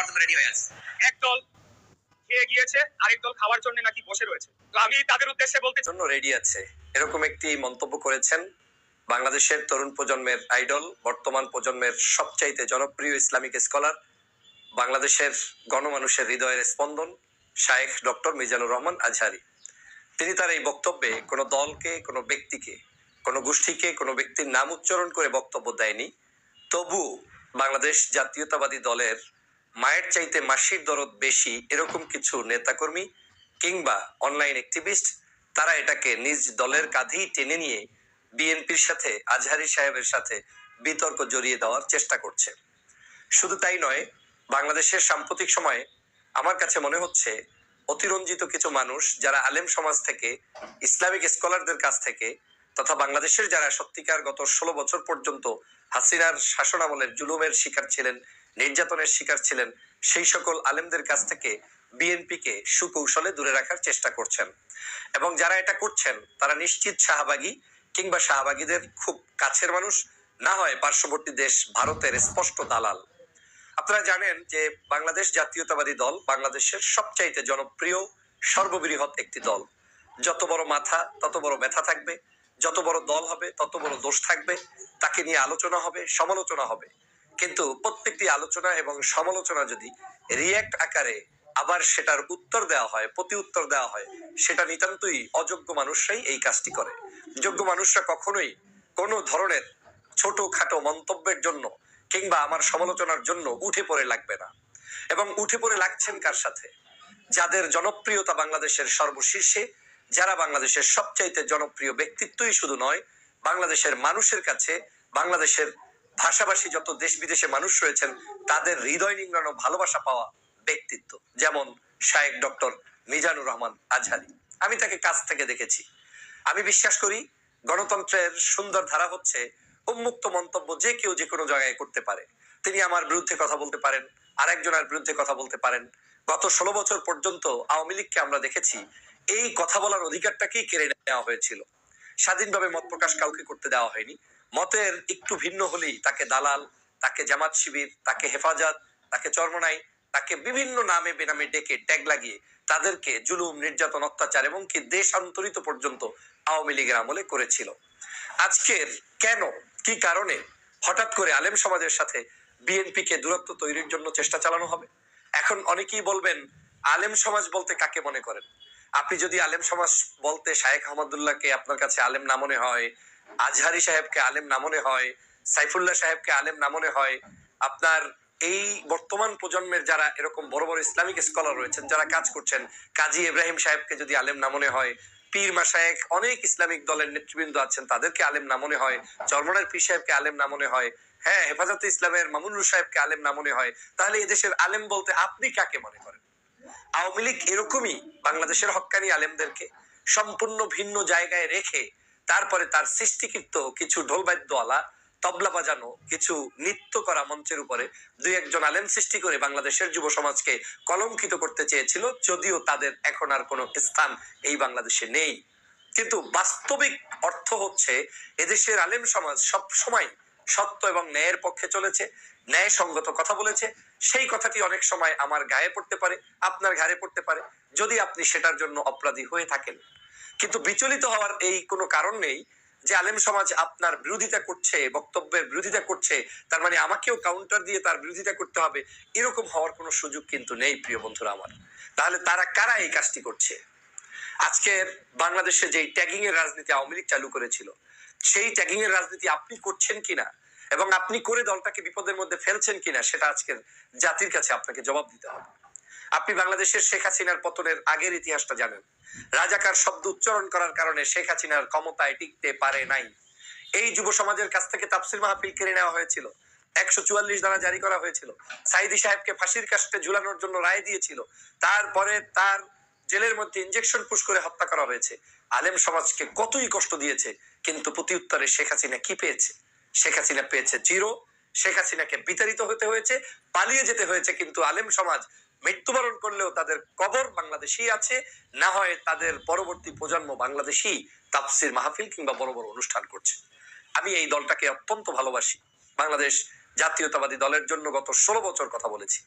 খাওয়ার জন্য রেডি হয়ে আছে। এক দল খেয়ে গিয়েছে আরেক দল খাওয়ার জন্য নাকি বসে রয়েছে। তো আমি তাদের উদ্দেশ্যে বলতে জন্য রেডি আছে। এরকম একটি মন্তব্য করেছেন বাংলাদেশের তরুণ প্রজন্মের আইডল বর্তমান প্রজন্মের সবচাইতে জনপ্রিয় ইসলামিক স্কলার বাংলাদেশের গণমানুষের হৃদয়ের স্পন্দন শায়েখ ডক্টর মিজানুর রহমান আজহারি। তিনি তার এই বক্তব্যে কোনো দলকে কোনো ব্যক্তিকে কোনো গোষ্ঠীকে কোনো ব্যক্তির নাম উচ্চারণ করে বক্তব্য দেয়নি। তবু বাংলাদেশ জাতীয়তাবাদী দলের মায়ের চাইতে মাসির দরদ বেশি এরকম কিছু নেতাকর্মী কিংবা অনলাইন অ্যাক্টিভিস্ট তারা এটাকে নিজ দলের কাঁধেই টেনে নিয়ে বিএনপির সাথে, আজহারি সাহেবের সাথে বিতর্ক জড়িয়ে দেওয়ার চেষ্টা করছে। শুধু তাই নয়, বাংলাদেশের সাম্প্রতিক সময়ে আমার কাছে মনে হচ্ছে অতিরঞ্জিত কিছু মানুষ যারা আলেম সমাজ থেকে, ইসলামিক স্কলারদের কাছ থেকে, তথা বাংলাদেশের যারা সত্যিকার গত ষোলো বছর পর্যন্ত হাসিনার শাসনামলের জুলুমের শিকার ছিলেন নির্যাতনের শিকার ছিলেন সেই সকল আলেমদের কাছ থেকে বিএনপিকে সুকৌশলে দূরে রাখার চেষ্টা করছেন। এবং যারা এটা করছেন, তারা নিশ্চিত শাহবাগী কিংবা শাহবাগীদের খুব কাছের মানুষ, না হয় পার্শ্ববর্তী দেশ ভারতের স্পষ্ট দালাল। আপনারা জানেন যে বাংলাদেশ জাতীয়তাবাদী দল বাংলাদেশের সবচাইতে জনপ্রিয়, সর্ববৃহৎ একটি দল। যত বড় মাথা, তত বড় ব্যথা থাকবে, যত বড় দল হবে, তত বড় দোষ থাকবে, তাকে নিয়ে আলোচনা হবে, সমালোচনা হবে। কিন্তু প্রত্যেকটি আলোচনা এবং সমালোচনা যদি রিয়্যাক্ট আকারে আবার সেটার উত্তর দেওয়া হয় প্রতি উত্তর দেওয়া হয়, সেটা নিতান্তই অযোগ্য মানুষরাই এই কাজটি করে। যোগ্য মানুষরা কখনোই কোনো ধরনের ছোট খাটো মন্তব্যের জন্য কিংবা আমার সমালোচনার জন্য উঠে পড়ে লাগবে না। এবং উঠে পড়ে লাগছেন কার সাথে? যাদের জনপ্রিয়তা বাংলাদেশের সর্বশীর্ষে, যারা বাংলাদেশের সবচাইতে জনপ্রিয় ব্যক্তিত্বই শুধু নয়, বাংলাদেশের মানুষের কাছে, বাংলাদেশের ভাষাভাষী যত দেশ বিদেশে মানুষ রয়েছেন, তাদের হৃদয় নিংড়ানো ভালোবাসা পাওয়া ব্যক্তিত্ব। যেমন শায়েক ডক্টর মিজানুর রহমান আজহারি। আমি তাকে কাছ থেকে দেখেছি। আমি বিশ্বাস করি, গণতন্ত্রের সুন্দর ধারা হচ্ছে উন্মুক্ত মন্তব্য যে কেউ যে কোনো জায়গায় করতে পারে। তিনি আমার বিরুদ্ধে কথা বলতে পারেন, আরেকজনের বিরুদ্ধে কথা বলতে পারেন। গত ষোলো বছর পর্যন্ত আওয়ামী লীগকে আমরা দেখেছি, এই কথা বলার অধিকারটাকেই কেড়ে নেওয়া হয়েছিল। স্বাধীনভাবে মত প্রকাশ কাউকে করতে দেওয়া হয়নি। মতের একটু ভিন্ন হলেই তাকে দালাল, তাকে জামাত শিবির, তাকে হেফাজত, তাকে চর্মনাই, তাকে বিভিন্ন নামে বেনামে ডেকে ট্যাগ লাগিয়ে তাদেরকে জুলুম, নির্যাতন, অত্যাচার এবং কি দেশান্তরিত পর্যন্ত আওয়ামী লীগের আমলে করেছিল। আজকের কেন, কি কারণে হঠাৎ করে আলেম সমাজের সাথে বিএনপি কে দূরত্ব তৈরির জন্য চেষ্টা চালানো হবে? এখন অনেকেই বলবেন, আলেম সমাজ বলতে কাকে মনে করেন? আপনি যদি আলেম সমাজ বলতে শায়েখ আহমদুল্লাহকে আপনার কাছে আলেম না মনে হয় আজহারি সাহেবকে আলেম না মনে হয়, সাইফুল্লাহ সাহেবকে আলেম না মনে হয়। আপনার এই বর্তমান প্রজন্মের যারা এরকম বড় বড় ইসলামিক স্কলার রয়েছেন, যারা কাজ করছেন, কাজী ইব্রাহিম সাহেবকে যদি আলেম না মনে হয়, পীর মাসায়েক অনেক ইসলামিক দলের নেতৃবৃন্দ আছেন, তাদেরকে আলেম না মনে হয়, চরমনের পীর সাহেবকে আলেম না মনে হয় হ্যাঁ হেফাজতে ইসলামের মামুনুর সাহেবকে আলেম না মনে হয়, তাহলে এদেশের আলেম বলতে আপনি কাকে মনে করেন? আওয়ামী লীগ এরকমই বাংলাদেশের হক্কানি আলেমদেরকে সম্পূর্ণ ভিন্ন জায়গায় রেখে তারপরে তার সৃষ্টিকৃত কিছু ঢোলবাদ্যওয়ালা, তবলা বাজানো, কিছু নৃত্য করা মঞ্চের উপরে দুই একজন আলেম সৃষ্টি করে বাংলাদেশের যুব সমাজকে কলঙ্কিত করতে চেয়েছিল, যদিও তাদের এখন আর কোনো স্থান এই বাংলাদেশে নেই। কিন্তু বাস্তবিক অর্থ হচ্ছে, এদেশের আলেম সমাজ সব সময় সত্য এবং ন্যায়ের পক্ষে চলেছে, ন্যায় সঙ্গত কথা বলেছে। সেই কথাটি অনেক সময় আমার গায়ে পড়তে পারে, আপনার ঘাড়ে পড়তে পারে, যদি আপনি সেটার জন্য অপরাধী হয়ে থাকেন। কিন্তু বিচলিত হওয়ার এই কোনো কারণ নেই যে আলেম সমাজ আপনার বিরোধিতা করছে, বক্তব্যের বিরোধিতা করছে, তার মানে আমাকেও কাউন্টার দিয়ে তার বিরোধিতা করতে হবে, এরকম হওয়ার কোনো সুযোগ কিন্তু নেই প্রিয় বন্ধুরা আমার। তাহলে তারা কারা এই কাজটি করছে? আজকের বাংলাদেশে যেই ট্যাগিং এর রাজনীতি আওয়ামী লীগ চালু করেছিল, সেই ট্যাগিং এর রাজনীতি আপনি করছেন কিনা এবং আপনি করে দলটাকে বিপদের মধ্যে ফেলছেন কিনা, সেটা আজকের জাতির কাছে আপনাকে জবাব দিতে হবে। আপনি বাংলাদেশের শেখ হাসিনার পতনের আগের ইতিহাসটা জানেন। রাজাকার শব্দ উচ্চারণ করার কারণে শেখ হাসিনার ক্ষমতায় টিকতে পারে নাই। এই যুব সমাজের কাছ থেকে তাফসির মাহফিল কেড়ে নেওয়া হয়েছিল। একশো চুয়াল্লিশ ধারা জারি করা হয়েছিল। সাইদি সাহেবকে ফাঁসির কাস্টে ঝুলানোর জন্য রায় দিয়েছিল। তারপরে তার জেলের মধ্যে ইঞ্জেকশন পুশ করে হত্যা করা হয়েছে। আলেম সমাজকে কতই কষ্ট দিয়েছে, কিন্তু প্রতি উত্তরে শেখ হাসিনা কি পেয়েছে? শেখ হাসিনা পেয়েছে চিরো শেখ হাসিনাকে বিতাড়িত হতে হয়েছে, পালিয়ে যেতে হয়েছে, কিন্তু আলেম সমাজ মৃত্যুবরণ করলেও তাদের কবর বাংলাদেশেই আছে, না হয় তাদের পরবর্তী প্রজন্ম বাংলাদেশি তাফসির মাহফিল কিংবা বড় বড় অনুষ্ঠান করছে। আমি এই দলটাকে অত্যন্ত ভালোবাসি। বাংলাদেশ জাতীয়তাবাদী দলের জন্য গত ষোলো বছর কথা বলেছি।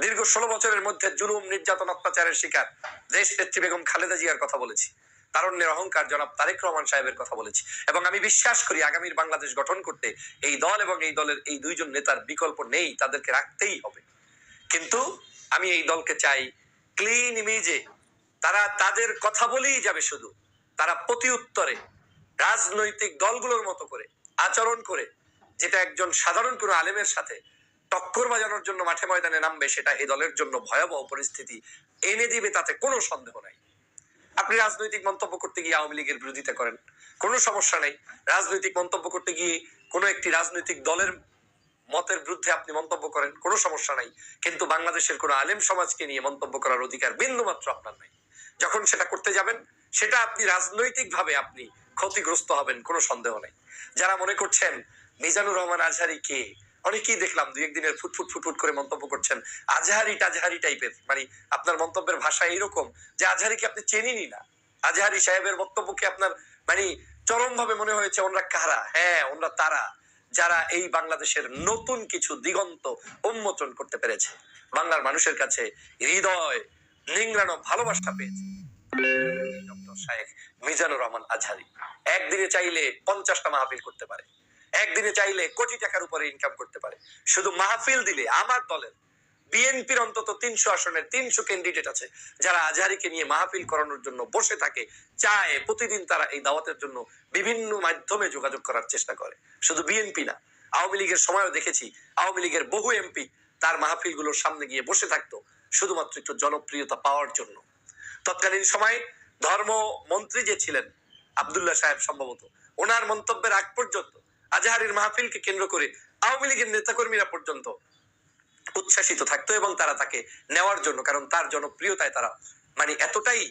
দীর্ঘ ষোলো বছরের মধ্যে জুলুম, নির্যাতন, অত্যাচারের শিকার দেশ নেত্রী বেগম খালেদা জিয়ার কথা বলেছি। তারণ্যের অহংকার জনাব তারেক রহমান সাহেবের কথা বলেছি। এবং আমি বিশ্বাস করি আগামীর বাংলাদেশ গঠন করতে এই দল এবং এই দলের এই দুইজন নেতার বিকল্প নেই, তাদেরকে রাখতেই হবে। কিন্তু আমি এই দলকে চাই। ক্লিন ইমেজে তারা তাদের কথা বলেই যাবে শুধু। তারা প্রতি উত্তরে। রাজনৈতিক দলগুলোর মতো করে, আচরণ করে। যেটা একজন সাধারণ কোনো আলেমের সাথে টক্কর বাজানোর জন্য মাঠে ময়দানে নামবে, সেটা এই দলের জন্য ভয়াবহ পরিস্থিতি এনে দিবে, তাতে কোনো সন্দেহ নাই। আপনি রাজনৈতিক মন্তব্য করতে গিয়ে আওয়ামী লীগের বিরোধিতা করেন, কোনো সমস্যা নেই। রাজনৈতিক মন্তব্য করতে গিয়ে কোনো একটি রাজনৈতিক দলের মতের বিরুদ্ধে আপনি মন্তব্য করেন, কোনো সমস্যা নাই। কিন্তু বাংলাদেশের কোনো আলেম সমাজকে নিয়ে মন্তব্য করার অধিকার বিন্দু মাত্র আপনার নাই। যখন সেটা করতে যাবেন, সেটা আপনি রাজনৈতিক ভাবে আপনি ক্ষতিগ্রস্ত হবেন, কোনো সন্দেহ নেই। যারা মনে করছেন মিজানুর রহমান আজহারি কে অনেকেই দেখলাম দুই একদিনের ফুটফুট ফুটফুট করে মন্তব্য করছেন, আজহারি টাজহারি টাইপের। মানে আপনার মন্তব্যের ভাষা এইরকম যে আজহারিকে আপনি চেনেনই না। আজহারি সাহেবের বক্তব্যকে আপনার মানে চরম ভাবে মনে হয়েছে, ওনরা কারা? হ্যাঁ ওনরা তারা। যারা এই বাংলাদেশের নতুন কিছু দিগন্ত উন্মোচন করতে পেরেছে। বাংলার মানুষের কাছে হৃদয়, নিংড়ানো ভালোবাসা পেয়েছে। মিজানুর রহমান আজহারি, একদিনে চাইলে পঞ্চাশটা মাহফিল করতে পারে। একদিনে চাইলে কোটি টাকার উপরে ইনকাম করতে পারে। শুধু মাহফিল দিলে, আমার দলের বিএনপির অন্তত তিনশো আসনের তিনশো ক্যান্ডিডেট আছে যারা আজহারিকে নিয়ে মাহফিল করানোর জন্য বসে থাকে, চায়। প্রতিদিন তারা এই দাওয়াতের জন্য বিভিন্ন মাধ্যমে যোগাযোগ করার চেষ্টা করে। শুধু বিএনপি না, আওয়ামী লীগের সময়ও দেখেছি, আওয়ামী লীগের বহু এমপি তার মাহফিলগুলোর সামনে গিয়ে বসে থাকতো, শুধুমাত্র একটু জনপ্রিয়তা পাওয়ার জন্য। তৎকালীন সময় ধর্ম মন্ত্রী যে ছিলেন, আবদুল্লাহ সাহেব সম্ভবত, ওনার মন্তব্যের আগ পর্যন্ত আজহারির মাহফিলকে কেন্দ্র করে আওয়ামী লীগের নেতাকর্মীরা পর্যন্ত উচ্ছ্বাসিত থাকতো এবং তারা তাকে নেওয়ার জন্য, কারণ তার জনপ্রিয়তায় তারা মানে এতটাই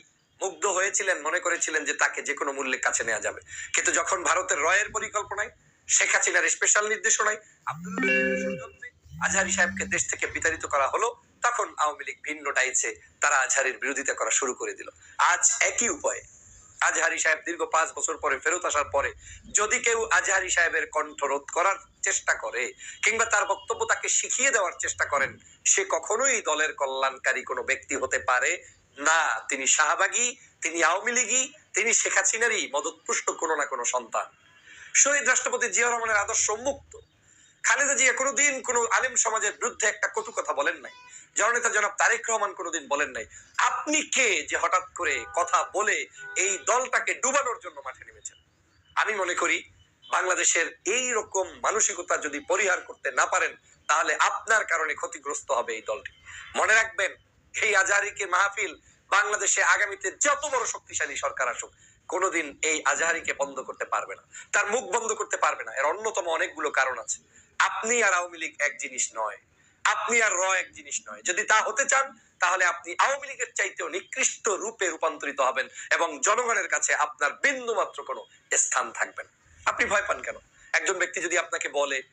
মুগ্ধ হয়েছিলেন, মনে করেছিলেন যে তাকে যে কোনো মূল্যে কাছে নেওয়া যাবে। কিন্তু যখন ভারতের রয়ের পরিকল্পনায়, শেখ হাসিনার স্পেশাল নির্দেশনায় আজহারি সাহেবকে দেশ থেকে বিতাড়িত করা হলো, তখন আওয়ামী লীগ ভিন্ন ডাইছে তারা আজহারির বিরোধিতা করা শুরু করে দিল। আজ একই উপায়ে আজহারি সাহেব দীর্ঘ পাঁচ বছর পরে ফেরত আসার পরে যদি কেউ আজহারি সাহেবের কণ্ঠ রোধ করার চেষ্টা করে কিংবা তার বক্তব্য তাকে শিখিয়ে দেওয়ার চেষ্টা করেন, সে কখনোই দলের কল্যাণকারী কোনো ব্যক্তি হতে পারে না। তিনি শাহবাগী, তিনি আওয়ামী লীগই তিনি শেখ হাসিনারই মদতপুষ্ট কোনো না কোনো সন্তান। শহীদ রাষ্ট্রপতি জিয়া রহমানের আদর্শ মুক্ত খালেদা জিয়া কোনোদিন কোনো আলেম সমাজের বিরুদ্ধে একটা কটু কথা বলেন নাই। জননেতা জনাব তারেক রহমান কোনোদিন বলেন নাই। আপনি কে যে হঠাৎ করে কথা বলে এই দলটাকে ডুবানোর জন্য মাঠে নেমেছেন? আমি মনে করি বাংলাদেশের এই রকম মানসিকতা যদি পরিহার করতে না পারেন, তাহলে আপনার কারণে ক্ষতিগ্রস্ত হবে এই দলটি। মনে রাখবেন, এই আজহারিকে মাহফিল বাংলাদেশে আগামীতে যত বড় শক্তিশালী সরকার আসুক, কোনোদিন এই আজহারিকে বন্ধ করতে পারবে না। তার মুখ বন্ধ করতে পারবে না। এর অন্যতম অনেকগুলো কারণ আছে। আপনি আর আওয়ামী লীগ এক জিনিস নয়। আপনি আর র এক জিনিস নয়। যদি তা হতে চান, তাহলে আপনি আওয়ামী লীগের চাইতেও নিকৃষ্ট রূপে রূপান্তরিত হবেন এবং জনগণের কাছে আপনার বিন্দু মাত্র কোনো স্থান থাকবে না। আপনি ভয় পান কেন? একজন ব্যক্তি যদি আপনাকে বলে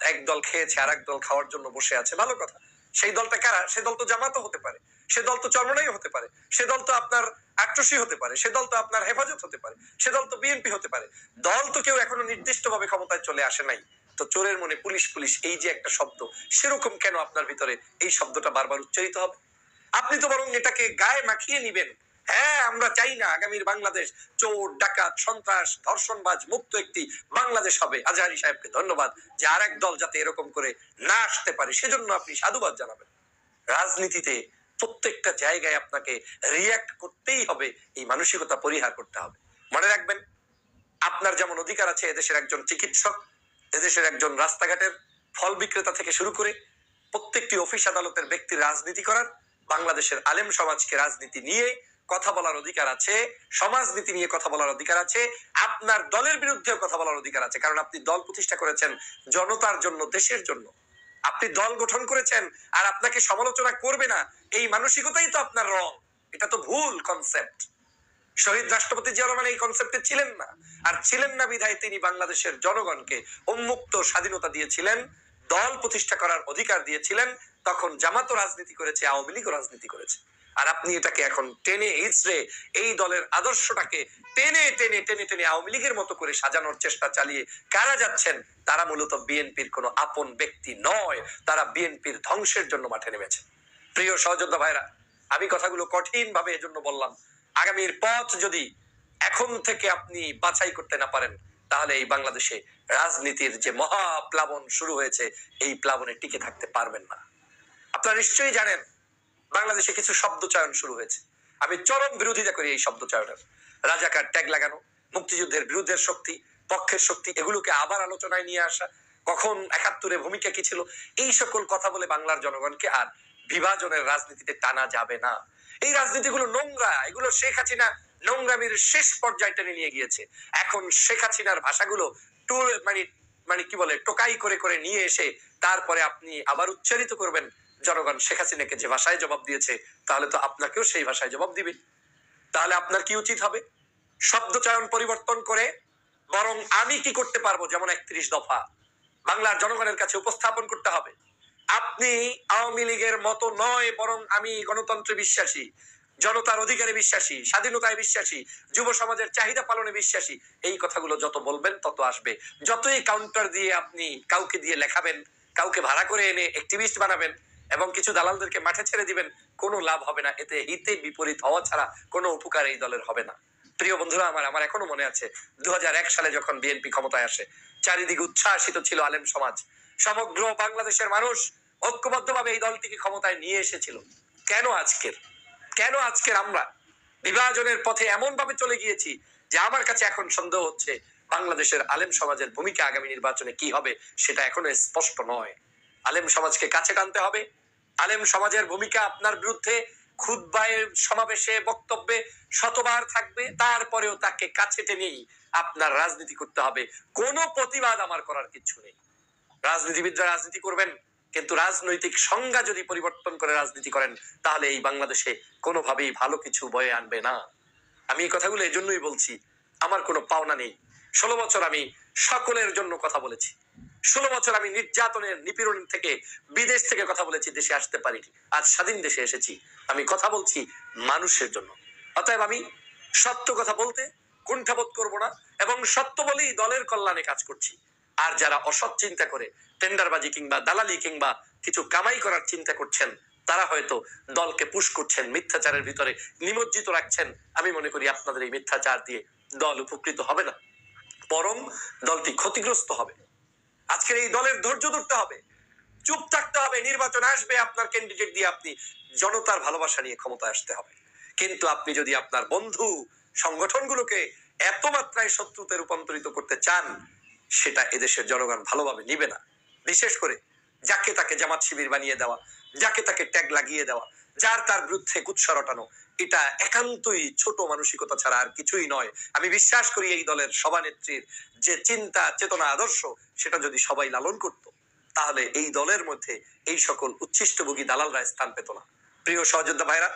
এক দল খেয়েছে আর এক দল খাওয়ার জন্য বসে আছে ভালো কথা। সেই দলটা কারা? সে দল তো জামাতও হতে পারে। সে দল তো চরমনাই হতে পারে। সে দল তো আপনার আক্রোশী হতে পারে, সে দল তো আপনার হেফাজত হতে পারে, সে দল তো বিএনপি হতে পারে, দল তো কেউ এখনও নির্দিষ্টভাবে ক্ষমতায় চলে আসে নাই। তো চোরের মনে পুলিশ পুলিশ এই যে একটা শব্দ, সেরকম কেন আপনার ভিতরে এই শব্দটা বারবার উচ্চারিত হবে? আপনি তো বরং এটাকে গায়ে মাখিয়ে নিবেন। হ্যাঁ আমরা চাই না আগামীর বাংলাদেশ চোর, ডাকাত, সন্ত্রাস, ধর্ষণবাজ, মুক্ত একটি বাংলাদেশ হবে। আজহারি সাহেবকে ধন্যবাদ যে আর এক দল যাতে এরকম করে না আসতে পারে, সেজন্য আপনি সাধুবাদ জানাবেন। রাজনীতিতে প্রত্যেকটা জায়গায় আপনাকে রিয়াক্ট করতেই হবে, এই মানসিকতা পরিহার করতে হবে। মনে রাখবেন, আপনার যেমন অধিকার আছে, এদেশের একজন চিকিৎসক, এদেশের একজন রাস্তাঘাটের ফল বিক্রেতা থেকে শুরু করে প্রত্যেকটি অফিস আদালতের ব্যক্তি রাজনীতি করার, বাংলাদেশের আলেম সমাজকে রাজনীতি নিয়ে কথা বলার অধিকার আছে, সমাজনীতি নিয়ে কথা বলার অধিকার আছে, আপনার দলের বিরুদ্ধেও কথা বলার অধিকার আছে। কারণ আপনি দল প্রতিষ্ঠা করেছেন জনতার জন্য, দেশের জন্য। আপনি দল গঠন করেছেন আর আপনাকে সমালোচনা করবে না, এই মানসিকতাই তো আপনার রং। এটা তো ভুল কনসেপ্ট শহীদ রাষ্ট্রপতি জিয়া এই কনসেপ্টে ছিলেন না। আর ছিলেন না বিধায় তিনি বাংলাদেশের জনগণকে উন্মুক্ত স্বাধীনতা দিয়েছিলেন, দল প্রতিষ্ঠা করার অধিকার দিয়েছিলেন, তখন জামাতও রাজনীতি করেছে, আওয়ামী লীগ রাজনীতি করেছে। আর আপনি এটাকে এখন টেনে হিচড়ে এই দলের আদর্শটাকে টেনে টেনে টেনে টেনে আওয়ামী লীগের মতো করে সাজানোর চেষ্টা চালিয়ে কারা যাচ্ছেন, তারা মূলত বিএনপির কোনো আপন ব্যক্তি নয়। তারা বিএনপির ধ্বংসের জন্য মাঠে নেমেছে। প্রিয় সহযোদ্ধা ভাইরা, আমি কথাগুলো কঠিন ভাবে এজন্য বললাম। আগামীর পথ যদি এখন থেকে আপনি বাছাই করতে না পারেন, তাহলে এই বাংলাদেশে রাজনীতির যে মহা প্লাবন শুরু হয়েছে, এই প্লাবনে টিকে থাকতে পারবেন না। আপনারা নিশ্চয়ই জানেন বাংলাদেশে কিছু শব্দ চয়ন শুরু হয়েছে। আমি চরম বিরোধিতা করি এই শব্দ চয়নের রাজাকার ট্যাগ লাগানো, মুক্তিযুদ্ধের বিরুদ্ধের শক্তি, পক্ষের শক্তি, এগুলোকে আবার আলোচনায় নিয়ে আসা, কখন একাত্তরে ভূমিকা কি ছিল, এই সকল কথা বলে বাংলার জনগণকে আর বিভাজনের রাজনীতিতে টানা যাবে না। এই রাজনীতিগুলো নোংরা, এগুলো শেখ হাসিনা নোংরামির শেষ পর্যায়ে টেনে নিয়ে গিয়েছে। এখন শেখ হাসিনার ভাষাগুলো টুল মানে মানে কি বলে, টোকাই করে করে নিয়ে এসে তারপরে আপনি আবার উচ্চারিত করবেন জনগণ শেখ হাসিনাকে যে ভাষায় জবাব দিয়েছে, তাহলে তো আপনাকেও সেই ভাষায় জবাব দিবে। তাহলে আপনার কি উচিত হবে? শব্দ চয়ন পরিবর্তন করে বরং আমি কি করতে পারব? যেমন একত্রিশ দফা। বাংলার জনগণের কাছে উপস্থাপন করতে হবে। আপনি আওয়ামী লীগের মতো নয়, বরং আমি গণতন্ত্রে বিশ্বাসী, জনতার অধিকারে বিশ্বাসী, স্বাধীনতায় বিশ্বাসী, যুব সমাজের চাহিদা পালনে বিশ্বাসী, এই কথাগুলো যত বলবেন, তত আসবে। যতই কাউন্টার দিয়ে আপনি কাউকে দিয়ে লেখাবেন, কাউকে ভাড়া করে এনে অ্যাক্টিভিস্ট বানাবেন এবং কিছু দালালদেরকে মাঠে ছেড়ে দিবেন, কোনো লাভ হবে না। এতে হিতে বিপরীত হওয়া ছাড়া কোনো উপকার এই দলের হবে না। প্রিয় বন্ধুরা, আমার আমার এখনও মনে আছে দু হাজার এক সালে যখন বিএনপি ক্ষমতায় আসে, চারিদিকে উচ্ছ্বাসিত ছিল আলেম সমাজ। সমগ্র বাংলাদেশের মানুষ ঐক্যবদ্ধভাবে এই দলটিকে ক্ষমতায় নিয়ে এসেছিল। কেন আজকের? কেন আজকের আমরা? বিভাজনের পথে এমন ভাবে চলে গিয়েছি যে আমার কাছে এখন সন্দেহ হচ্ছে, বাংলাদেশের আলেম সমাজের ভূমিকা আগামী নির্বাচনে কি হবে সেটা এখনও স্পষ্ট নয়। আলেম সমাজকে কাছে টানতে হবে। আলেম সমাজের ভূমিকা আপনার বিরুদ্ধে খুদ্বায়ের সমাবেশে বক্তব্যে শতবার থাকবে, তারপরেও তাকে কাছে টেনেই আপনার রাজনীতি করতে হবে। কোনো প্রতিবাদ আমার করার কিছু নেই। রাজনীতিবিদরা রাজনীতি করবেন, কিন্তু রাজনৈতিক সংজ্ঞা যদি পরিবর্তন করে রাজনীতি করেন, তাহলে এই বাংলাদেশে কোনোভাবেই ভালো কিছু বয়ে আনবে না। আমি এই কথাগুলো এই জন্যই বলছি, আমার কোনো পাওনা নেই। ষোলো বছর আমি সকলের জন্য কথা বলেছি। ষোলো বছর আমি নির্যাতনের নিপীড়ন থেকে বিদেশ থেকে কথা বলেছি, দেশে আসতে পারিনি। আজ স্বাধীন দেশে এসেছি। আমি কথা বলছি মানুষের জন্য। অতএব আমি সত্য কথা বলতে কুণ্ঠাবোধ করব না এবং সত্য বলেই দলের কল্যাণে কাজ করছি। আর যারা অসৎ চিন্তা করে, টেন্ডারবাজি কিংবা দালালি কিংবা কিছু কামাই করার চিন্তা করছেন, তারা হয়তো দলকে পুশ করছেন, মিথ্যাচারের ভিতরে নিমজ্জিত রাখছেন। আমি মনে করি আপনাদের এই মিথ্যাচার দিয়ে দল উপকৃত হবে না। বরং দলটি ক্ষতিগ্রস্ত হবে। আজকের এই দলের ধৈর্য ধরতে হবে। চুপ থাকতে হবে, নির্বাচন আসবে, আপনার ক্যান্ডিডেট দিয়ে আপনি জনতার ভালোবাসা নিয়ে ক্ষমতায় আসতে হবে। কিন্তু আপনি যদি আপনার বন্ধু সংগঠনগুলোকে এত মাত্রায় শত্রুতে রূপান্তরিত করতে চান, সেটা এদেশের জনগণ ভালোভাবে নিবে না। বিশেষ করে যাকে তাকে জামাত শিবির বানিয়ে দেওয়া, যাকে তাকে ট্যাগ লাগিয়ে দেওয়া, যার তার বিরুদ্ধে কুৎসা রটানো এটা একান্তই ছোট মানসিকতা ছাড়া আর কিছুই নয়। আমি বিশ্বাস করি এই দলের সভানেত্রীর যে চিন্তা, চেতনা, আদর্শ, সেটা যদি সবাই লালন করত, তাহলে এই দলের মধ্যে এই সকল উচ্ছিষ্টভোগী দালালরা স্থান পেত না। প্রিয় সহযোদ্ধা ভাইরা,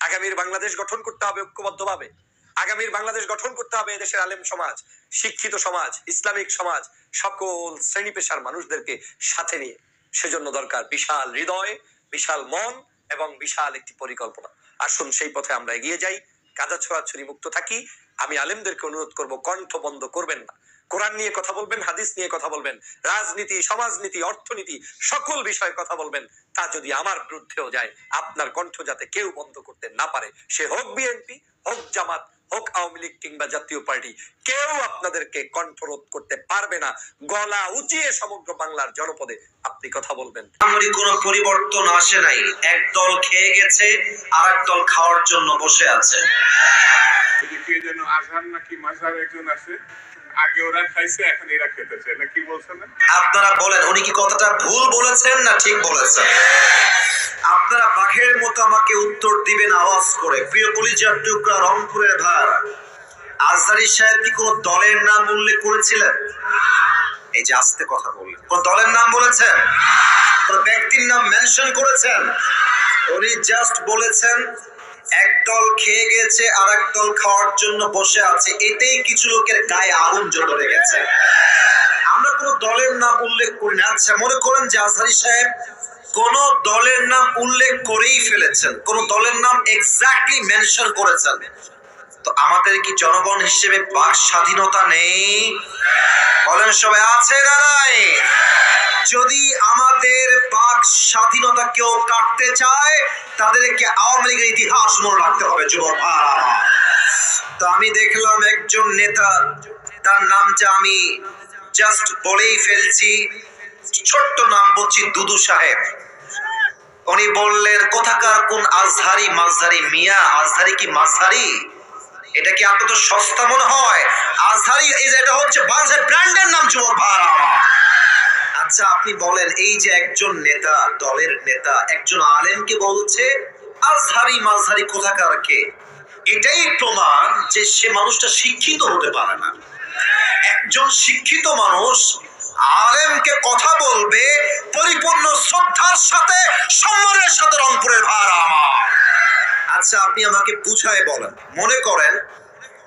আগামীর বাংলাদেশ গঠন করতে হবে ঐক্যবদ্ধভাবে। আগামীর বাংলাদেশ গঠন করতে হবে এদেশের আলেম সমাজ, শিক্ষিত সমাজ, ইসলামিক সমাজ, সকল শ্রেণি পেশার মানুষদেরকে সাথে নিয়ে। সেজন্য দরকার বিশাল হৃদয়, বিশাল মন এবং বিশাল একটি পরিকল্পনা। আসুন সেই পথে আমরা এগিয়ে যাই। কাদা ছড়াছড়ি মুক্ত থাকি। আমি আলেমদেরকে অনুরোধ করব, কণ্ঠ বন্ধ করবেন না। কোরআন নিয়ে কথা বলবেন, হাদিস নিয়ে কথা বলবেন, রাজনীতি, সমাজনীতি, অর্থনীতি, সকল বিষয়ে কথা বলবেন, তা যদি আমার বিরুদ্ধেও যায়, আপনার কণ্ঠ যাতে কেউ বন্ধ করতে না পারে, সে হোক বিএনপি, হোক জামাত হোক আওয়ামী লীগ কিংবা জাতীয় পার্টি কেউ আপনাদেরকে কণ্ঠরোধ করতে পারবে না। গলা উঁচিয়ে সমগ্র বাংলার জনপদে আপনি কথা বলবেন। সামরিক কোনো পরিবর্তন আসে নাই। এক দল খেয়ে গেছে আর এক দল খাওয়ার জন্য বসে আছে। কে যেন আজহার নাকি মাঝার একজন আছে আগে ওরা খাইছে, এখন এরা খেতেছে। এটা কি বলছেন? আপনারা বলেন, উনি কি কথাটা ভুল বলেছেন না ঠিক বলেছেন? আপনারা বাঘের মতো আমাকে উত্তর দিবেন আওয়াজ করে। প্রিয় কলিজার টুকরা, রংপুরের ভার। আজহারি সাহেব কি কোন দলের নাম উল্লেখ করেছিলেন? এই যে আস্তে কথা বললেন। কোন দলের নাম বলেছেন? কোন ব্যক্তির নাম মেনশন করেছেন? উনি জাস্ট বলেছেন এক দল খেয়ে গেছে আর এক দল খাওয়ার জন্য বসে আছে। এতেই কিছু লোকের গায়ে আগুন জ্বলে গেছে আমরা কোনো দলের নাম উল্লেখ করি না। আচ্ছা মনে করেন যে আজহারি সাহেব কোন দলের নাম উল্লেখ করেই ফেলেছেন। কোন দলের নাম এক্স্যাক্টলি মেনশন করেছেন। তো আমাদের কি জনগণ হিসেবে বাক স্বাধীনতা নেই? বলেন সবাই, আছে না নাই? যদি আমাদের বাক স্বাধীনতা কেউ কাটতে চায়, তাদেরকে আওয়ামী লীগের ইতিহাস মনে রাখতে হবে, যুবক তো আমি দেখলাম একজন নেতা, তার নামটা আমি জাস্ট বলেই ফেলছি, ছোট্ট নাম বলছি দুদু সাহেব। উনি বললেন, কোথাকার কোন আজহারি মাঝহারি মিয়া? আজহারি কি মাঝহারি? এটা কি আপনাদের সস্তা মনে হয়? আজহারি এই যে এটা হচ্ছে বাংলাদেশের ব্র্যান্ডের নাম, যুবক ভাড়া আচ্ছা আপনি বলেন, এই যে একজন নেতা, দলের নেতা, একজন আলেমকে বলছে, আজহারি মাঝহারি কোথাকার কে? এটাই প্রমাণ যে সে মানুষটা শিক্ষিত হতে পারে না। একজন শিক্ষিত মানুষ আলেমকে কথা বলবে, পরিপূর্ণ শ্রদ্ধার সাথে, সম্মানের সাথে রংপুরের ভাড়া আমার। আচ্ছা আপনি আমাকে বুঝায় বলেন, মনে করেন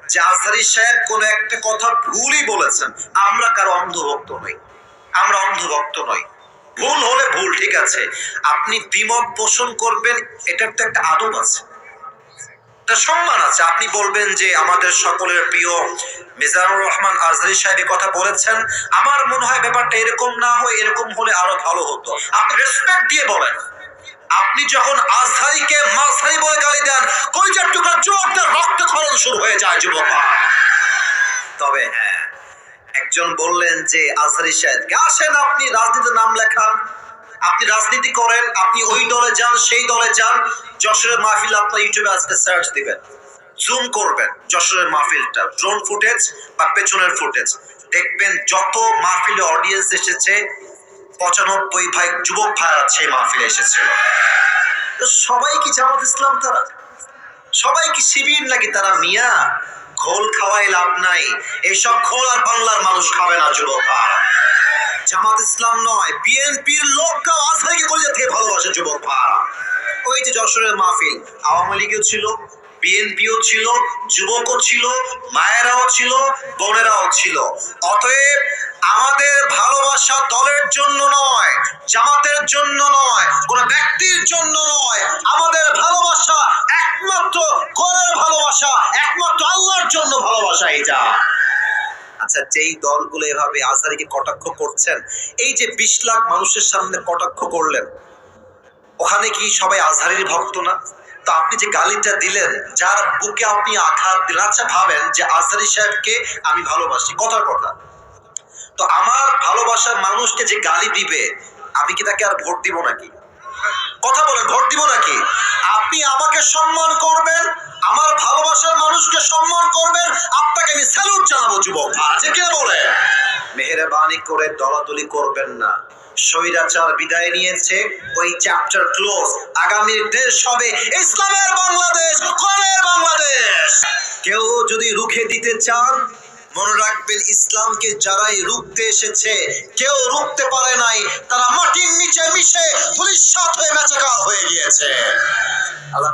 যে আজহারি সাহেব কোন একটা কথা ভুলই বলেছেন, আমরা কারও অন্ধভক্ত নই। আমরা অন্ধভক্ত নই। ভুল হলে ভুল, ঠিক আছে। আপনি দ্বিমত পোষণ করবেন, এটার তো একটা আদব আছে। একটা সম্মান আছে। আপনি বলবেন যে আমাদের সকলের প্রিয় মিজানুর রহমান আজহারি সাহেব কথা বলেছেন। আমার মনে হয় ব্যাপারটা এরকম না হয়, এরকম হলে আরও ভালো হতো। আপনি রেসপেক্ট দিয়ে বলেন। আপনি যখন আজহারিকে মাঝহারি বলে গালি দেন, কলিজার টুকরা চোখদের রক্তক্ষরণ শুরু হয়ে যায়, যুবক তবে হ্যাঁ একজন বললেন যে, আজহারি সাহেবকে আসেন আপনি, রাজনীতির নাম লেখান। আপনি রাজনীতি করেন, আপনি ওই দলে যান, সেই দলে যান। যশোরের মাহফিল আপনার ইউটিউবে আজকে সার্চ দিবেন। জুম করবেন যশোরের মাহফিলটা। ড্রোন ফুটেজ বা পেছনের ফুটেজ দেখবেন যত মাহফিলে অডিয়েন্স এসেছে, পঁচানব্বই ভাই, যুবক ভাইরা সেই মাহফিলে এসেছিল সবাই কি জামাত ইসলাম তারা? সবাই কি শিবির নাকি তারা মিয়া? খোল খাওয়াই লাভ নাই। এইসব খোল আর বাংলার মানুষ খাবে না, যুবক জামাত ইসলাম নয়, বিএনপির লোককেও আজহারিকে কলিজা থেকে ভালোবাসে, যুবক ওই যে যশোরের মাহফিল, আওয়ামী লীগও ছিল, বিএনপিও ছিল, যুবকও ছিল, মায়েরাও ছিল, বোনেরাও ছিল। অতএব আমাদের ভালোবাসা দলের জন্য নয়, জামাতের জন্য নয়, কোন ব্যক্তির জন্য নয়। আমাদের ভালোবাসা একমাত্র কোনের ভালোবাসা, একমাত্র জন্য ভালোবাসা এটা। আচ্ছা যেই দলগুলো এভাবে আজহারিকে কটাক্ষ করছেন, এই যে বিশ লাখ মানুষের সামনে কটাক্ষ করলেন, ওখানে কি সবাই আজহারের ভক্ত না? তো আপনি যে গালিটা দিলেন, যার বুকে আপনি আঘাত দিলেন আচ্ছা ভাবেন যে আজহারি সাহেবকে আমি ভালোবাসি, কথার কথা। তো আমার ভালোবাসার মানুষকে যে গালি দিবে, আমি কি তাকে আর ভোট দিব নাকি? কথা বলেন ভোট দিব নাকি? আপনি আমাকে সম্মান করবেন, আমার ভালোবাসার মানুষকে সম্মান করবেন, আপনাকে আমি স্যালুট জানাব, যুবক আছে কে বলে? মেহরবানি করে দলাদলি করবেন না। স্বৈরাচার বিদায় নিয়েছে ওই চ্যাপ্টার ক্লোজ আগামীর দেশ হবে ইসলামের বাংলাদেশ, কোরআনের বাংলাদেশ। কেউ যদি রুখে দিতে চান মনে রাখবেন, ইসলামকে যারাই রুখতে এসেছে, কেউ রুখতে পারে নাই, তারা মাটির নিচে মিশে পুলিশ সাথে বেচাকাল হয়ে গিয়েছে। আল্লাহ